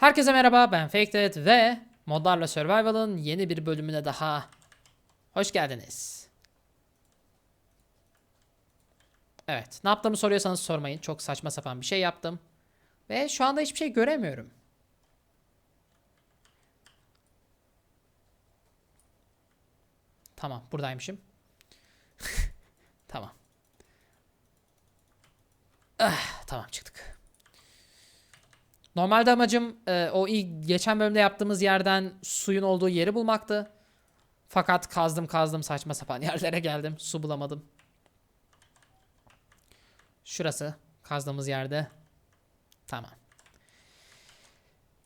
Herkese merhaba ben Faked ve Modlarla Survival'ın yeni bir bölümüne daha hoş geldiniz. Evet ne yaptığımı soruyorsanız sormayın çok saçma sapan bir şey yaptım. Ve şu anda hiçbir şey göremiyorum. Tamam buradaymışım. tamam. Ah, tamam çıktık. Normalde amacım e, o ilk geçen bölümde yaptığımız yerden suyun olduğu yeri bulmaktı. Fakat kazdım kazdım saçma sapan yerlere geldim. Su bulamadım. Şurası kazdığımız yerde. Tamam.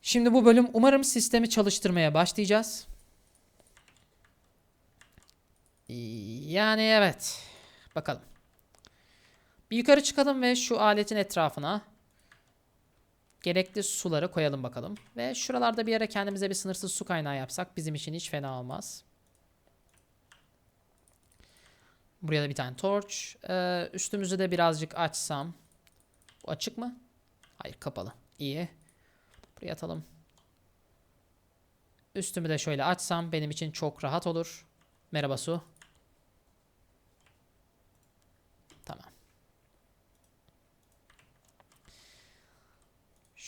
Şimdi bu bölüm umarım sistemi çalıştırmaya başlayacağız. Yani evet. Bakalım. Bir yukarı çıkalım ve şu aletin etrafına gerekli suları koyalım bakalım. Ve şuralarda bir yere kendimize bir sınırsız su kaynağı yapsak bizim için hiç fena olmaz. Buraya da bir tane torch. Ee, üstümüzü de birazcık açsam. Bu açık mı? Hayır kapalı. İyi. Buraya atalım. Üstümü de şöyle açsam benim için çok rahat olur. Merhaba su. Tamam.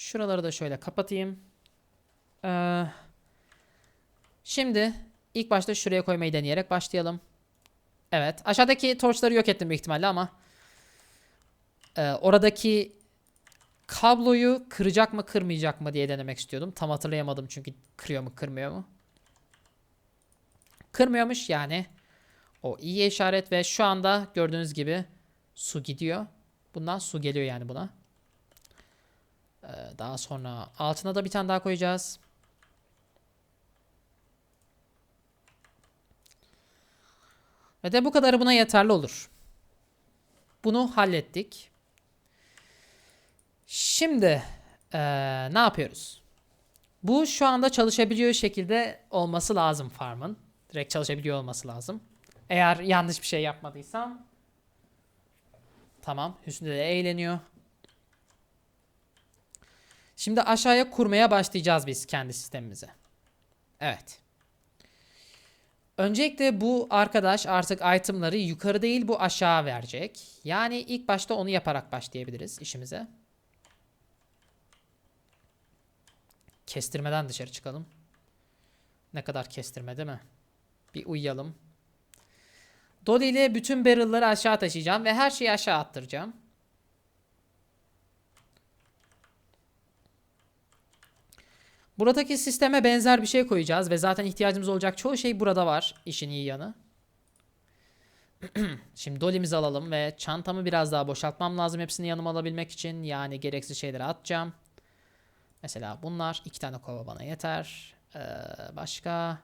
Şuraları da şöyle kapatayım. Ee, şimdi ilk başta şuraya koymayı deneyerek başlayalım. Evet. Aşağıdaki torçları yok ettim büyük ihtimalle ama e, oradaki kabloyu kıracak mı kırmayacak mı diye denemek istiyordum. Tam hatırlayamadım çünkü kırıyor mu kırmıyor mu. Kırmıyormuş yani. O iyi işaret ve şu anda gördüğünüz gibi su gidiyor. Bundan su geliyor yani buna. Ee, daha sonra altına da bir tane daha koyacağız. Ve de bu kadarı buna yeterli olur. Bunu hallettik. Şimdi eee, ne yapıyoruz? Bu şu anda çalışabiliyor şekilde olması lazım farmın. Direkt çalışabiliyor olması lazım. Eğer yanlış bir şey yapmadıysam. Tamam. Hüsnü de eğleniyor. Şimdi aşağıya kurmaya başlayacağız biz kendi sistemimizi. Evet. Öncelikle bu arkadaş artık itemları yukarı değil bu aşağı verecek. Yani ilk başta onu yaparak başlayabiliriz işimize. Kestirmeden dışarı çıkalım. Ne kadar kestirme değil mi? Bir uyuyalım. Dolly bütün barrel'ları aşağı taşıyacağım ve her şeyi aşağı attıracağım. Buradaki sisteme benzer bir şey koyacağız ve zaten ihtiyacımız olacak çoğu şey burada var. İşin iyi yanı. Şimdi dolimizi alalım ve çantamı biraz daha boşaltmam lazım hepsini yanıma alabilmek için. Yani gereksiz şeyleri atacağım. Mesela bunlar. iki tane kova bana yeter. Ee, başka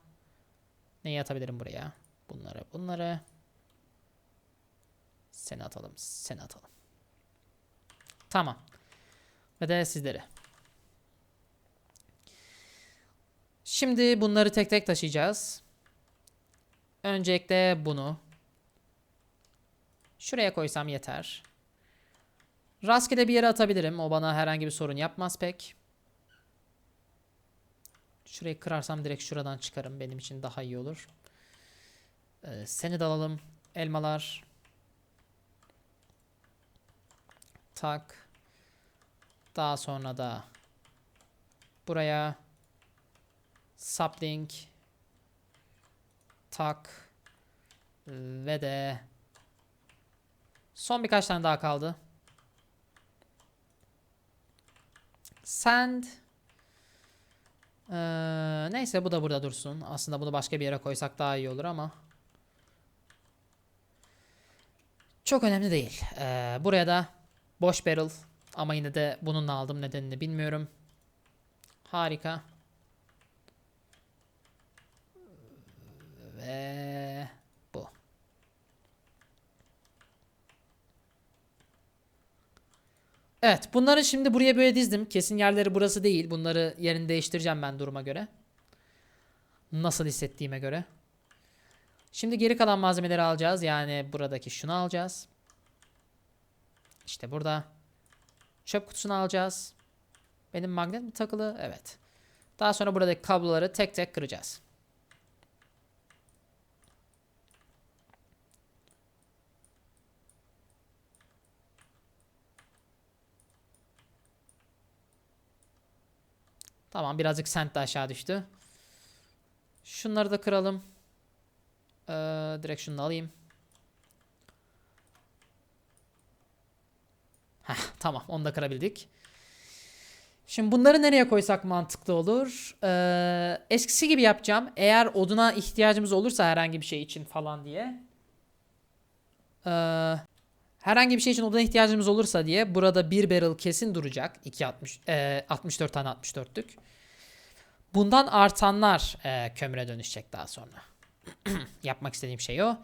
neyi atabilirim buraya? Bunları, bunları. Seni atalım, seni atalım. Tamam. Ve de sizleri. Şimdi bunları tek tek taşıyacağız. Öncelikle bunu şuraya koysam yeter. Rastgele bir yere atabilirim. O bana herhangi bir sorun yapmaz pek. Şurayı kırarsam direkt şuradan çıkarım. Benim için daha iyi olur. Ee, seni de alalım. Elmalar. Tak. Daha sonra da buraya Sapling tak ve de son birkaç tane daha kaldı. Sand ee, neyse bu da burada dursun. Aslında bunu başka bir yere koysak daha iyi olur ama çok önemli değil. Ee, buraya da boş barrel ama yine de bununla aldım nedenini bilmiyorum. Harika. Ve bu. Evet bunları şimdi buraya böyle dizdim. Kesin yerleri burası değil. Bunları yerini değiştireceğim ben duruma göre. Nasıl hissettiğime göre. Şimdi geri kalan malzemeleri alacağız. Yani buradaki şunu alacağız. İşte burada. Çöp kutusunu alacağız. Benim magnet mi takılı? Evet. Daha sonra buradaki kabloları tek tek kıracağız. Tamam birazcık sent de aşağı düştü. Şunları da kıralım. Ee, direkt şunu da alayım. Heh, tamam onu da kırabildik. Şimdi bunları nereye koysak mantıklı olur? Ee, eskisi gibi yapacağım. Eğer oduna ihtiyacımız olursa herhangi bir şey için falan diye. Ee, herhangi bir şey için oduna ihtiyacımız olursa diye burada bir barrel kesin duracak. 260 e, 64 tane 64'lük. Bundan artanlar e, kömüre dönüşecek daha sonra. Yapmak istediğim şey o.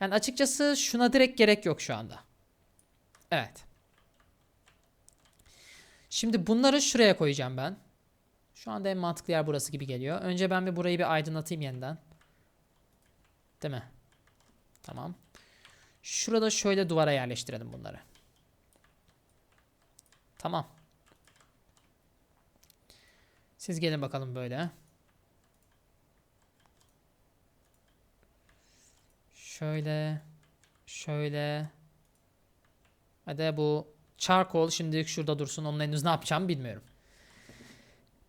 Yani açıkçası şuna direkt gerek yok şu anda. Evet. Şimdi bunları şuraya koyacağım ben. Şu anda en mantıklı yer burası gibi geliyor. Önce ben bir burayı bir aydınlatayım yeniden. Değil mi? Tamam. Şurada şöyle duvara yerleştirelim bunları. Tamam. Siz gelin bakalım böyle. Şöyle. Şöyle. Hadi bu charcoal şimdilik şurada dursun. Onun henüz ne yapacağımı bilmiyorum.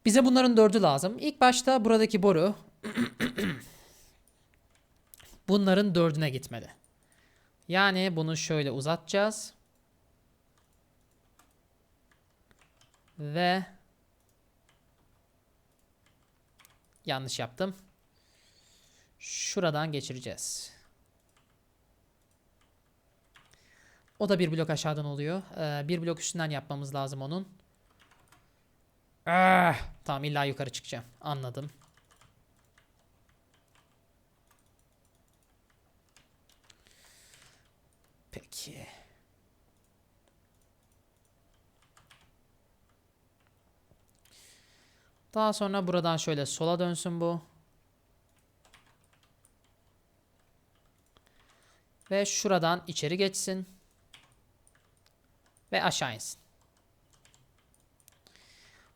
Bize bunların dördü lazım. İlk başta buradaki boru bunların dördüne gitmeli. Yani bunu şöyle uzatacağız. Ve yanlış yaptım. Şuradan geçireceğiz. O da bir blok aşağıdan oluyor. Ee, bir blok üstünden yapmamız lazım onun. Ah, tamam illa yukarı çıkacağım. Anladım. Peki. Daha sonra buradan şöyle sola dönsün bu. Ve şuradan içeri geçsin. Ve aşağı insin.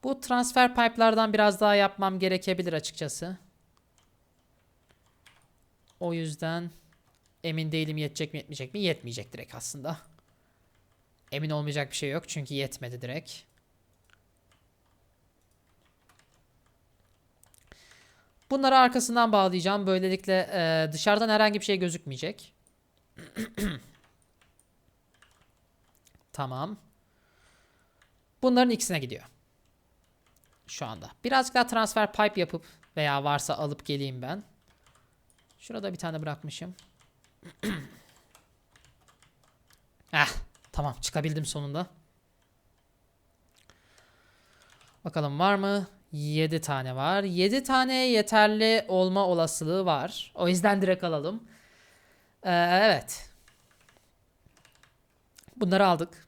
Bu transfer pipe'lardan biraz daha yapmam gerekebilir açıkçası. O yüzden emin değilim yetecek mi yetmeyecek mi? Yetmeyecek direkt aslında. Emin olmayacak bir şey yok çünkü yetmedi direkt. Bunları arkasından bağlayacağım. Böylelikle e, dışarıdan herhangi bir şey gözükmeyecek. tamam. Bunların ikisine gidiyor. Şu anda. Birazcık daha transfer pipe yapıp veya varsa alıp geleyim ben. Şurada bir tane bırakmışım. Heh, tamam çıkabildim sonunda. Bakalım var mı? 7 tane var. 7 tane yeterli olma olasılığı var. O yüzden direkt alalım. Ee, evet. Bunları aldık.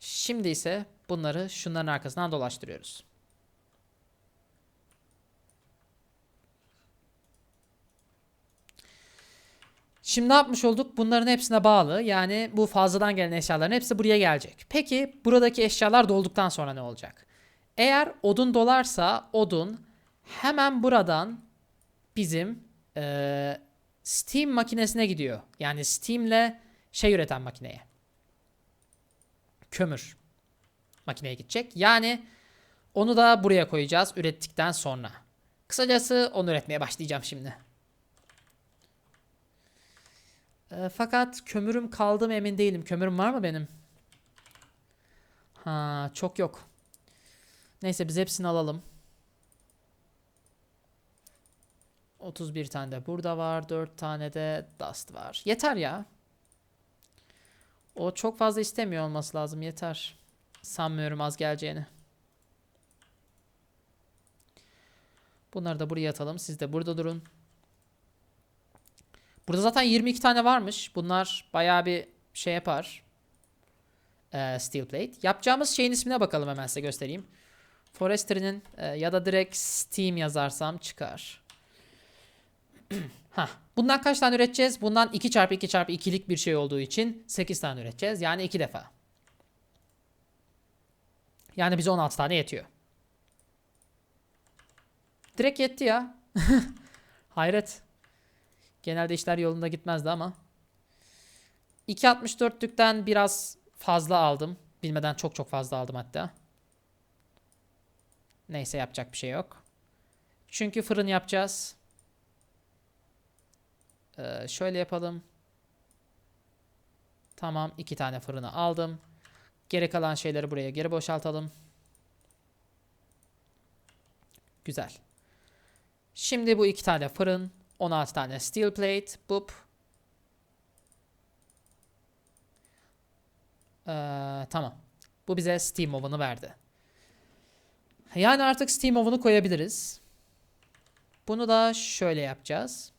Şimdi ise bunları şunların arkasından dolaştırıyoruz. Şimdi ne yapmış olduk? Bunların hepsine bağlı. Yani bu fazladan gelen eşyaların hepsi buraya gelecek. Peki buradaki eşyalar dolduktan sonra ne olacak? Eğer odun dolarsa odun hemen buradan bizim e, Steam makinesine gidiyor. Yani Steam'le şey üreten makineye. Kömür makineye gidecek. Yani onu da buraya koyacağız ürettikten sonra. Kısacası onu üretmeye başlayacağım şimdi. E, fakat kömürüm kaldı mı emin değilim. Kömürüm var mı benim? Ha çok yok. Neyse biz hepsini alalım. 31 tane de burada var. 4 tane de dust var. Yeter ya. O çok fazla istemiyor olması lazım. Yeter. Sanmıyorum az geleceğini. Bunları da buraya atalım. Siz de burada durun. Burada zaten 22 tane varmış. Bunlar bayağı bir şey yapar. Ee, steel plate. Yapacağımız şeyin ismine bakalım hemen size göstereyim. Forestry'nin e, ya da direkt Steam yazarsam çıkar. ha, bundan kaç tane üreteceğiz? Bundan 2 çarpı 2 çarpı 2'lik bir şey olduğu için 8 tane üreteceğiz. Yani 2 defa. Yani bize 16 tane yetiyor. Direkt yetti ya. Hayret. Genelde işler yolunda gitmezdi ama. 2.64'lükten biraz fazla aldım. Bilmeden çok çok fazla aldım hatta. Neyse yapacak bir şey yok. Çünkü fırın yapacağız. Ee, şöyle yapalım. Tamam iki tane fırını aldım. Geri kalan şeyleri buraya geri boşaltalım. Güzel. Şimdi bu iki tane fırın, 16 tane steel plate, bup. Ee, tamam. Bu bize Steam Oven'ı verdi. Yani artık Steam Oven'ı koyabiliriz. Bunu da şöyle yapacağız.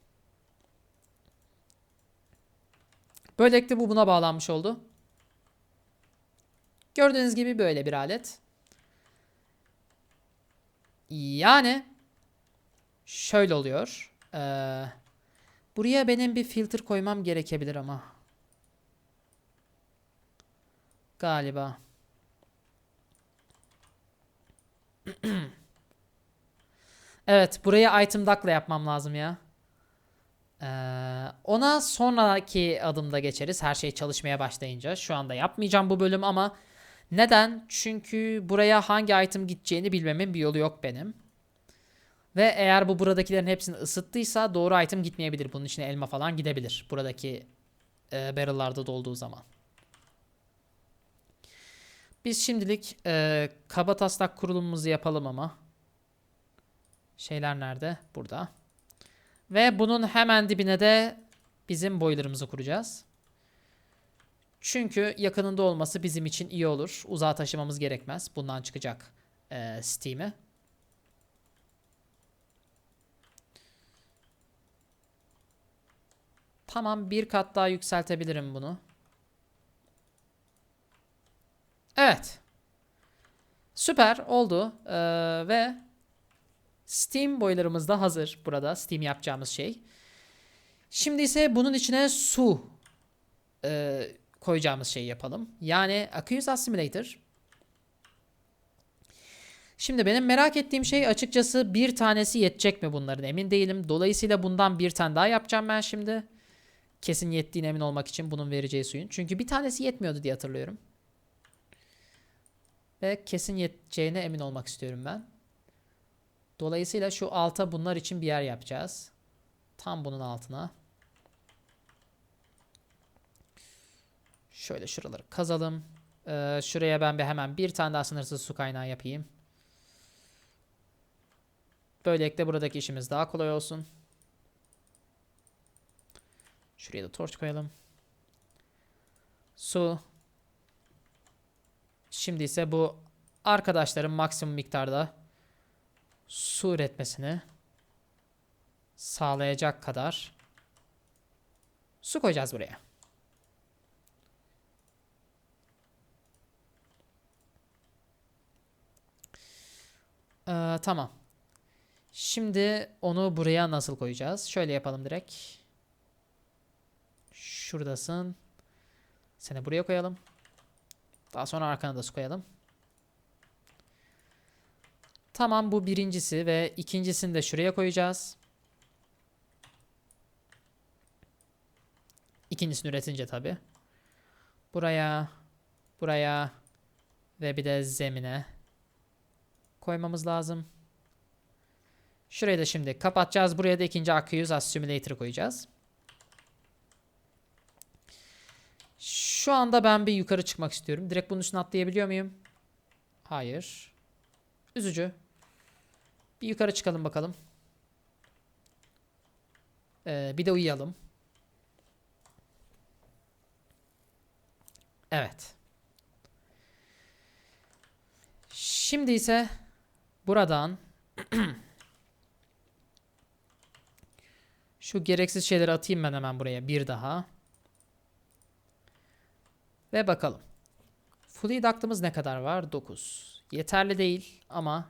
Böylelikle bu buna bağlanmış oldu. Gördüğünüz gibi böyle bir alet. Yani şöyle oluyor. Ee, buraya benim bir filtre koymam gerekebilir ama. Galiba. evet, buraya item duck'la yapmam lazım ya. Ee, ona sonraki adımda geçeriz. Her şey çalışmaya başlayınca. Şu anda yapmayacağım bu bölüm ama neden? Çünkü buraya hangi item gideceğini bilmemin bir yolu yok benim. Ve eğer bu buradakilerin hepsini ısıttıysa doğru item gitmeyebilir. Bunun içine elma falan gidebilir. Buradaki e, barrel'larda dolduğu zaman. Biz şimdilik e, kaba taslak kurulumumuzu yapalım ama. Şeyler nerede? Burada. Ve bunun hemen dibine de bizim boiler'ımızı kuracağız. Çünkü yakınında olması bizim için iyi olur. Uzağa taşımamız gerekmez. Bundan çıkacak e, Steam'i. Tamam bir kat daha yükseltebilirim bunu. Evet. Süper oldu. Ee, ve Steam boiler'ımız da hazır burada. Steam yapacağımız şey. Şimdi ise bunun içine su e, koyacağımız şeyi yapalım. Yani Aqueous Assimilator. Şimdi benim merak ettiğim şey açıkçası bir tanesi yetecek mi bunların emin değilim. Dolayısıyla bundan bir tane daha yapacağım ben şimdi. Kesin yettiğine emin olmak için bunun vereceği suyun. Çünkü bir tanesi yetmiyordu diye hatırlıyorum. Ve kesin yeteceğine emin olmak istiyorum ben. Dolayısıyla şu alta bunlar için bir yer yapacağız. Tam bunun altına. Şöyle şuraları kazalım. Ee, şuraya ben bir hemen bir tane daha sınırsız su kaynağı yapayım. Böylelikle buradaki işimiz daha kolay olsun. Şuraya da torç koyalım. Su. Şimdi ise bu arkadaşların maksimum miktarda su üretmesini sağlayacak kadar su koyacağız buraya. Ee, tamam. Şimdi onu buraya nasıl koyacağız? Şöyle yapalım direkt. Şuradasın. Seni buraya koyalım. Daha sonra arkana da su koyalım. Tamam bu birincisi ve ikincisini de şuraya koyacağız. İkincisini üretince tabi. Buraya, buraya ve bir de zemine koymamız lazım. Şurayı da şimdi kapatacağız. Buraya da ikinci Aqueous Assimilator'ı koyacağız. Şu anda ben bir yukarı çıkmak istiyorum. Direkt bunun üstüne atlayabiliyor muyum? Hayır. Üzücü. Bir yukarı çıkalım bakalım. Ee, bir de uyuyalım. Evet. Şimdi ise buradan şu gereksiz şeyleri atayım ben hemen buraya bir daha. Ve bakalım. Fully duct'ımız ne kadar var? 9. Yeterli değil ama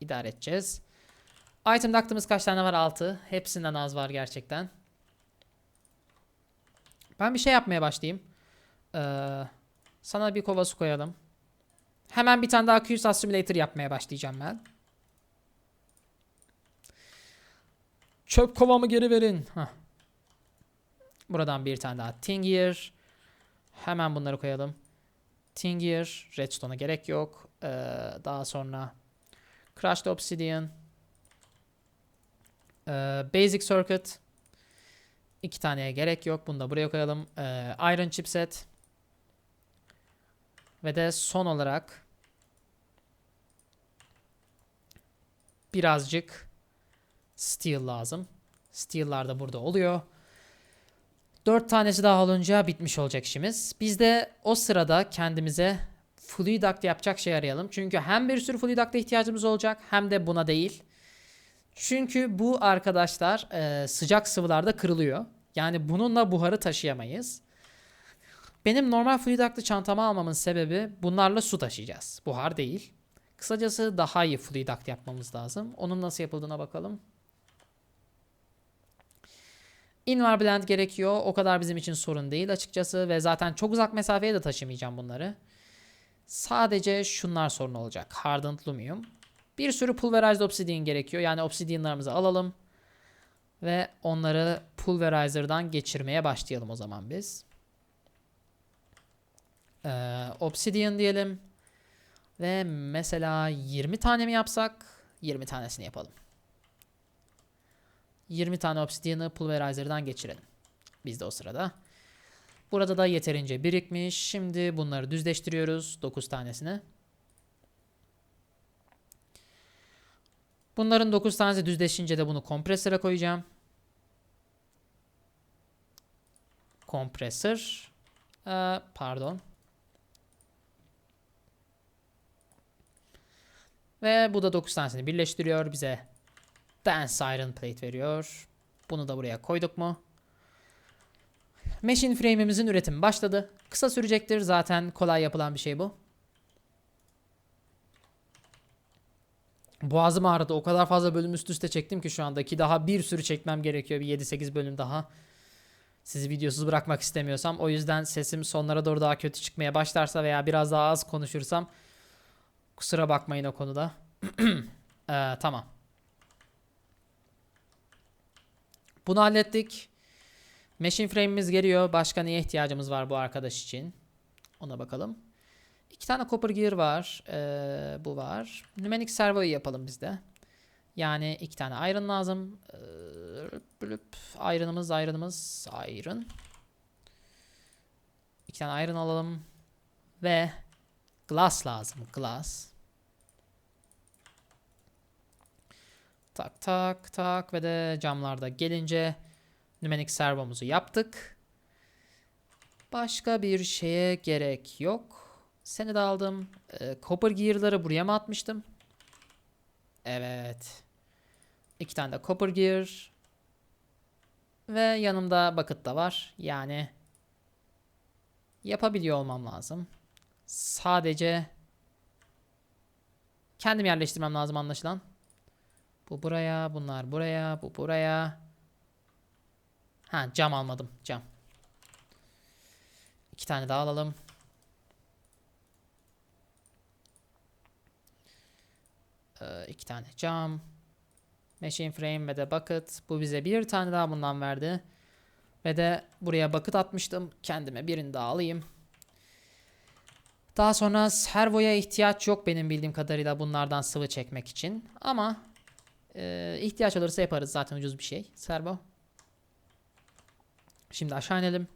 idare edeceğiz. Item duct'ımız kaç tane var? 6. Hepsinden az var gerçekten. Ben bir şey yapmaya başlayayım. Ee, sana bir kova su koyalım. Hemen bir tane daha QSAT Simulator yapmaya başlayacağım ben. Çöp kovamı geri verin. Hah. Buradan bir tane daha Tingier. Hemen bunları koyalım. Tingier. Redstone'a gerek yok. Ee, daha sonra Crushed Obsidian. Ee, Basic Circuit. İki taneye gerek yok. Bunu da buraya koyalım. Ee, Iron Chipset. Ve de son olarak birazcık steel lazım. Steel'lar da burada oluyor. 4 tanesi daha olunca bitmiş olacak işimiz. Biz de o sırada kendimize fluid duct yapacak şey arayalım. Çünkü hem bir sürü fluid duct'a ihtiyacımız olacak hem de buna değil. Çünkü bu arkadaşlar e, sıcak sıvılarda kırılıyor. Yani bununla buharı taşıyamayız. Benim normal fluid duct'lı çantamı almamın sebebi bunlarla su taşıyacağız. Buhar değil. Kısacası daha iyi fluid duct yapmamız lazım. Onun nasıl yapıldığına bakalım. Invar blend gerekiyor. O kadar bizim için sorun değil açıkçası ve zaten çok uzak mesafeye de taşımayacağım bunları. Sadece şunlar sorun olacak. Hardened Lumium. Bir sürü pulverized obsidian gerekiyor. Yani obsidianlarımızı alalım. Ve onları pulverizer'dan geçirmeye başlayalım o zaman biz. Ee, obsidian diyelim. Ve mesela 20 tane mi yapsak? 20 tanesini yapalım. 20 tane obsidian'ı pulverizer'dan geçirelim. Biz de o sırada. Burada da yeterince birikmiş. Şimdi bunları düzleştiriyoruz. 9 tanesini. Bunların 9 tanesi düzleşince de bunu kompresöre koyacağım. Kompresör. Ee, pardon. Ve bu da 9 tanesini birleştiriyor. Bize Dense Iron Plate veriyor. Bunu da buraya koyduk mu? Machine frame'imizin üretimi başladı. Kısa sürecektir. Zaten kolay yapılan bir şey bu. Boğazım ağrıdı. O kadar fazla bölüm üst üste çektim ki şu andaki daha bir sürü çekmem gerekiyor. Bir 7-8 bölüm daha. Sizi videosuz bırakmak istemiyorsam. O yüzden sesim sonlara doğru daha kötü çıkmaya başlarsa veya biraz daha az konuşursam kusura bakmayın o konuda. ee, tamam. Bunu hallettik. Machine frame'imiz geliyor. Başka neye ihtiyacımız var bu arkadaş için? Ona bakalım. İki tane copper gear var. Ee, bu var. Numeric servoyu yapalım biz de. Yani iki tane iron lazım. Ee, iron'ımız, iron'ımız, iron. İki tane iron alalım. Ve glass lazım. Glass. Tak tak tak ve de camlarda gelince Numenik servomuzu yaptık. Başka bir şeye gerek yok. Seni de aldım. Ee, copper gear'ları buraya mı atmıştım? Evet. İki tane de copper gear. Ve yanımda bucket da var. Yani yapabiliyor olmam lazım. Sadece kendim yerleştirmem lazım anlaşılan. Bu buraya, bunlar buraya, bu buraya. Ha cam almadım, cam. İki tane daha alalım. Ee, iki tane cam. Machine frame ve de bucket. Bu bize bir tane daha bundan verdi. Ve de buraya bucket atmıştım. Kendime birini daha alayım. Daha sonra servoya ihtiyaç yok benim bildiğim kadarıyla bunlardan sıvı çekmek için. Ama e, ihtiyaç olursa yaparız zaten ucuz bir şey. Servo. Şimdi aşağı inelim.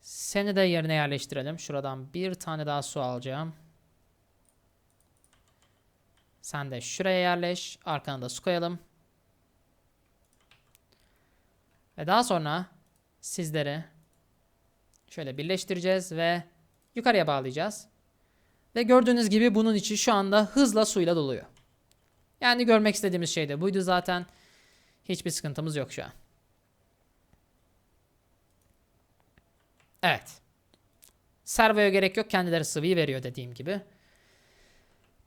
Seni de yerine yerleştirelim. Şuradan bir tane daha su alacağım. Sen de şuraya yerleş. Arkana da su koyalım. Ve daha sonra sizleri şöyle birleştireceğiz ve yukarıya bağlayacağız. Ve gördüğünüz gibi bunun içi şu anda hızla suyla doluyor. Yani görmek istediğimiz şey de buydu zaten. Hiçbir sıkıntımız yok şu an. Evet. Servoya gerek yok. Kendileri sıvıyı veriyor dediğim gibi.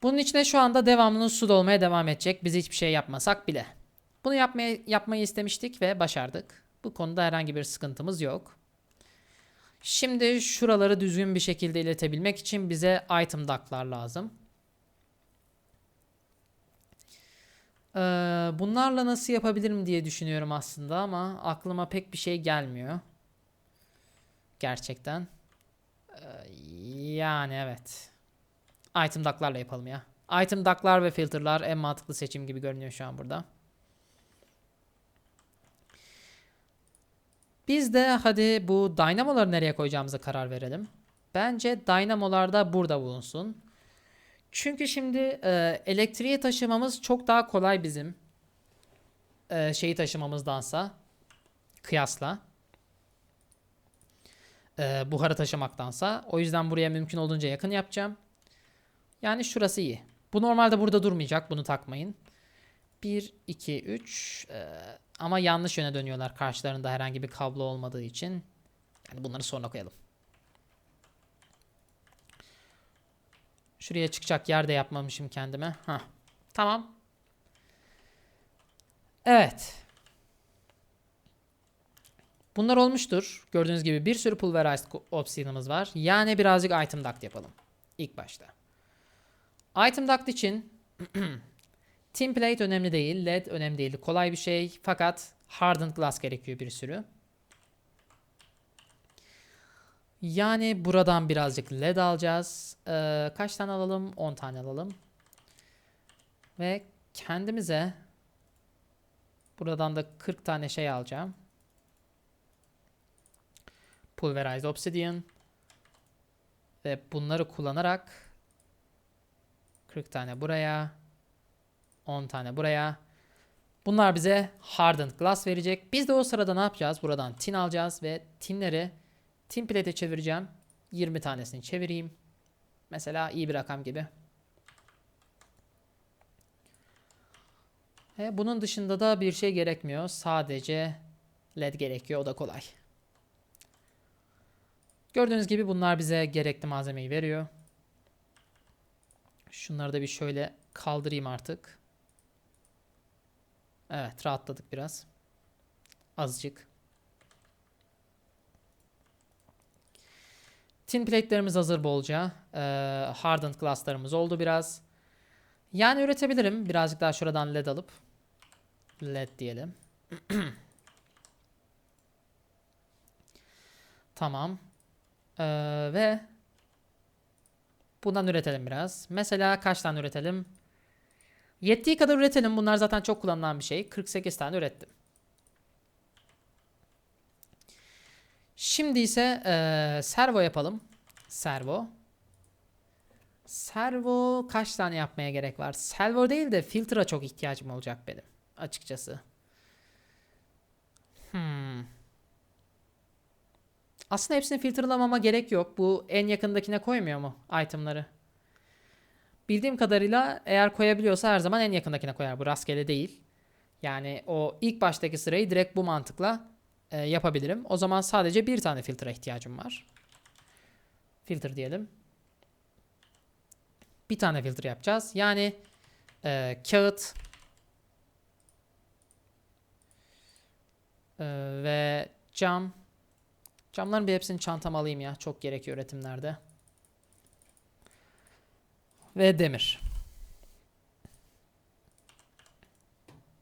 Bunun içine şu anda devamlı su dolmaya devam edecek. Biz hiçbir şey yapmasak bile. Bunu yapmaya, yapmayı istemiştik ve başardık. Bu konuda herhangi bir sıkıntımız yok. Şimdi şuraları düzgün bir şekilde iletebilmek için bize item duct'lar lazım. Ee, bunlarla nasıl yapabilirim diye düşünüyorum aslında ama aklıma pek bir şey gelmiyor. Gerçekten. Ee, yani evet. Item duct'larla yapalım ya. Item duct'lar ve filter'lar en mantıklı seçim gibi görünüyor şu an burada. Biz de hadi bu dynamoları nereye koyacağımıza karar verelim. Bence dynamolar da burada bulunsun. Çünkü şimdi e, elektriği taşımamız çok daha kolay bizim. E, şeyi taşımamızdansa. Kıyasla. E, buharı taşımaktansa. O yüzden buraya mümkün olduğunca yakın yapacağım. Yani şurası iyi. Bu normalde burada durmayacak. Bunu takmayın. 1, 2, 3. Ama yanlış yöne dönüyorlar karşılarında herhangi bir kablo olmadığı için. Yani bunları sonra koyalım. Şuraya çıkacak yer de yapmamışım kendime. Hah. Tamam. Evet. Bunlar olmuştur. Gördüğünüz gibi bir sürü pulverized obsidian'ımız var. Yani birazcık item duct yapalım. İlk başta. Item duct için Tin plate önemli değil. LED önemli değil. Kolay bir şey. Fakat hardened glass gerekiyor bir sürü. Yani buradan birazcık LED alacağız. Ee, kaç tane alalım? 10 tane alalım. Ve kendimize buradan da 40 tane şey alacağım. Pulverized obsidian. Ve bunları kullanarak 40 tane buraya 10 tane buraya. Bunlar bize hardened glass verecek. Biz de o sırada ne yapacağız? Buradan tin alacağız ve tinleri tin plate'e çevireceğim. 20 tanesini çevireyim. Mesela iyi bir rakam gibi. Ve bunun dışında da bir şey gerekmiyor. Sadece led gerekiyor. O da kolay. Gördüğünüz gibi bunlar bize gerekli malzemeyi veriyor. Şunları da bir şöyle kaldırayım artık. Evet rahatladık biraz. Azıcık. Tin plate'lerimiz hazır bolca. Ee, hardened glass'larımız oldu biraz. Yani üretebilirim. Birazcık daha şuradan led alıp. Led diyelim. tamam. Ee, ve bundan üretelim biraz. Mesela kaç tane üretelim? Yettiği kadar üretelim. Bunlar zaten çok kullanılan bir şey. 48 tane ürettim. Şimdi ise e, servo yapalım. Servo. Servo kaç tane yapmaya gerek var? Servo değil de filtre çok ihtiyacım olacak benim. Açıkçası. Hmm. Aslında hepsini filtrelamama gerek yok. Bu en yakındakine koymuyor mu itemları? Bildiğim kadarıyla eğer koyabiliyorsa her zaman en yakındakine koyar. Bu rastgele değil. Yani o ilk baştaki sırayı direkt bu mantıkla e, yapabilirim. O zaman sadece bir tane filtre ihtiyacım var. Filtre diyelim. Bir tane filtre yapacağız. Yani e, kağıt e, ve cam. Camların bir hepsini çantama alayım ya. Çok gerekiyor üretimlerde ve demir.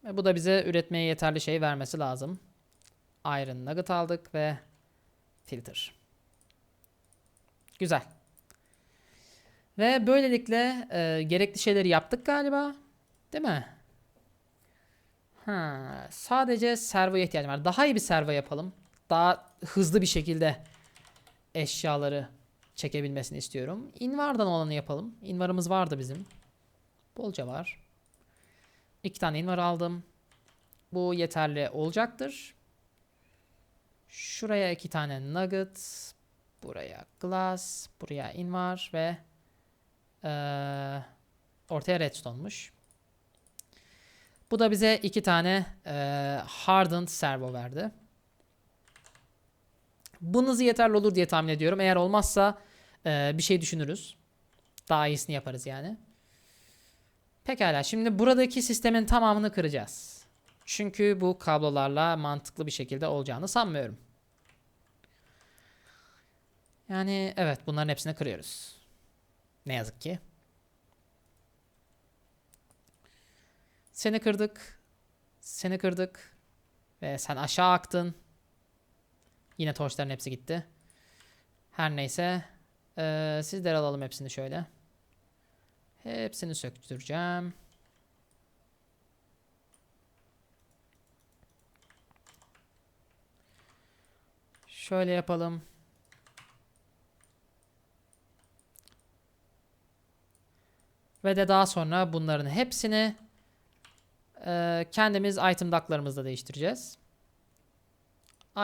Ve bu da bize üretmeye yeterli şey vermesi lazım. Iron nugget aldık ve filter. Güzel. Ve böylelikle e, gerekli şeyleri yaptık galiba. Değil mi? Ha, sadece servoya ihtiyacım var. Daha iyi bir servo yapalım. Daha hızlı bir şekilde eşyaları çekebilmesini istiyorum. Invar'dan olanı yapalım. Invar'ımız vardı bizim. Bolca var. İki tane invar aldım. Bu yeterli olacaktır. Şuraya iki tane nugget. Buraya glass. Buraya invar ve ee, ortaya redstone'muş. Bu da bize iki tane e, hardened servo verdi. Bunun yeterli olur diye tahmin ediyorum. Eğer olmazsa ee, bir şey düşünürüz. Daha iyisini yaparız yani. Pekala şimdi buradaki sistemin tamamını kıracağız. Çünkü bu kablolarla mantıklı bir şekilde olacağını sanmıyorum. Yani evet bunların hepsini kırıyoruz. Ne yazık ki. Seni kırdık. Seni kırdık. Ve sen aşağı aktın. Yine torçların hepsi gitti. Her neyse. Ee, sizleri alalım hepsini şöyle. Hepsini söktüreceğim. Şöyle yapalım. Ve de daha sonra bunların hepsini e, kendimiz item duct'larımızla değiştireceğiz.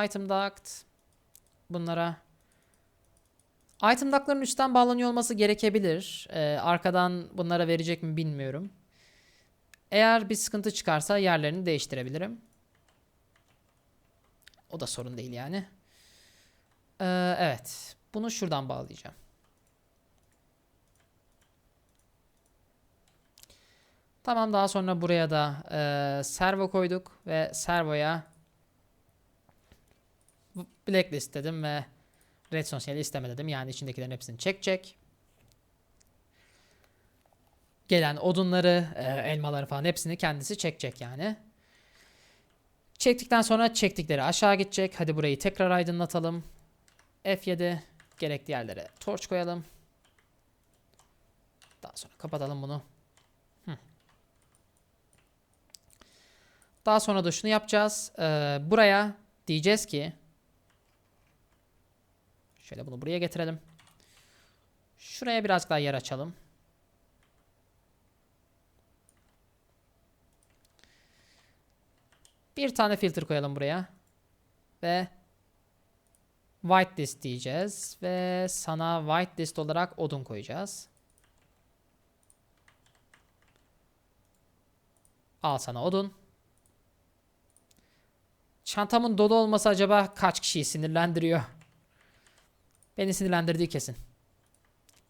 Item duct bunlara item duct'ların üstten bağlanıyor olması gerekebilir. E, arkadan bunlara verecek mi bilmiyorum. Eğer bir sıkıntı çıkarsa yerlerini değiştirebilirim. O da sorun değil yani. Ee, evet. Bunu şuradan bağlayacağım. Tamam daha sonra buraya da e, servo koyduk ve servoya blacklist dedim ve redstone sinyali isteme dedim. Yani içindekilerin hepsini çekecek. Gelen odunları, e, elmaları falan hepsini kendisi çekecek yani. Çektikten sonra çektikleri aşağı gidecek. Hadi burayı tekrar aydınlatalım. F7 gerekli yerlere torç koyalım. Daha sonra kapatalım bunu. Daha sonra da şunu yapacağız. Ee, buraya diyeceğiz ki şöyle bunu buraya getirelim. Şuraya biraz daha yer açalım. Bir tane filtre koyalım buraya. Ve whitelist diyeceğiz ve sana whitelist olarak odun koyacağız. Al sana odun. Çantamın dolu olması acaba kaç kişiyi sinirlendiriyor? Beni sinirlendirdiği kesin.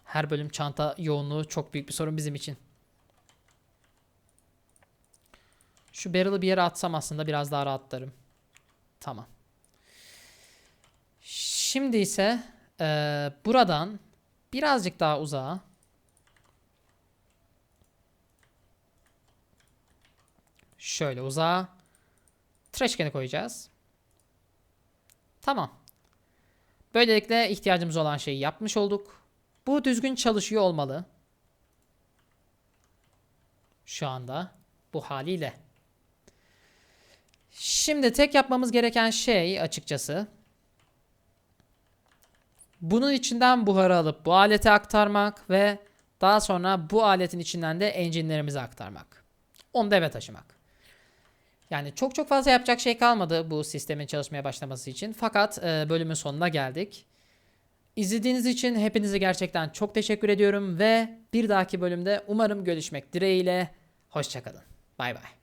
Her bölüm çanta yoğunluğu çok büyük bir sorun bizim için. Şu barrel'ı bir yere atsam aslında biraz daha rahatlarım. Tamam. Şimdi ise e, buradan birazcık daha uzağa şöyle uzağa trash can'i koyacağız. Tamam. Böylelikle ihtiyacımız olan şeyi yapmış olduk. Bu düzgün çalışıyor olmalı. Şu anda bu haliyle. Şimdi tek yapmamız gereken şey açıkçası bunun içinden buharı alıp bu alete aktarmak ve daha sonra bu aletin içinden de engine'lerimizi aktarmak. Onu da eve taşımak. Yani çok çok fazla yapacak şey kalmadı bu sistemin çalışmaya başlaması için. Fakat e, bölümün sonuna geldik. İzlediğiniz için hepinize gerçekten çok teşekkür ediyorum ve bir dahaki bölümde umarım görüşmek dileğiyle. Hoşçakalın. Bay bay.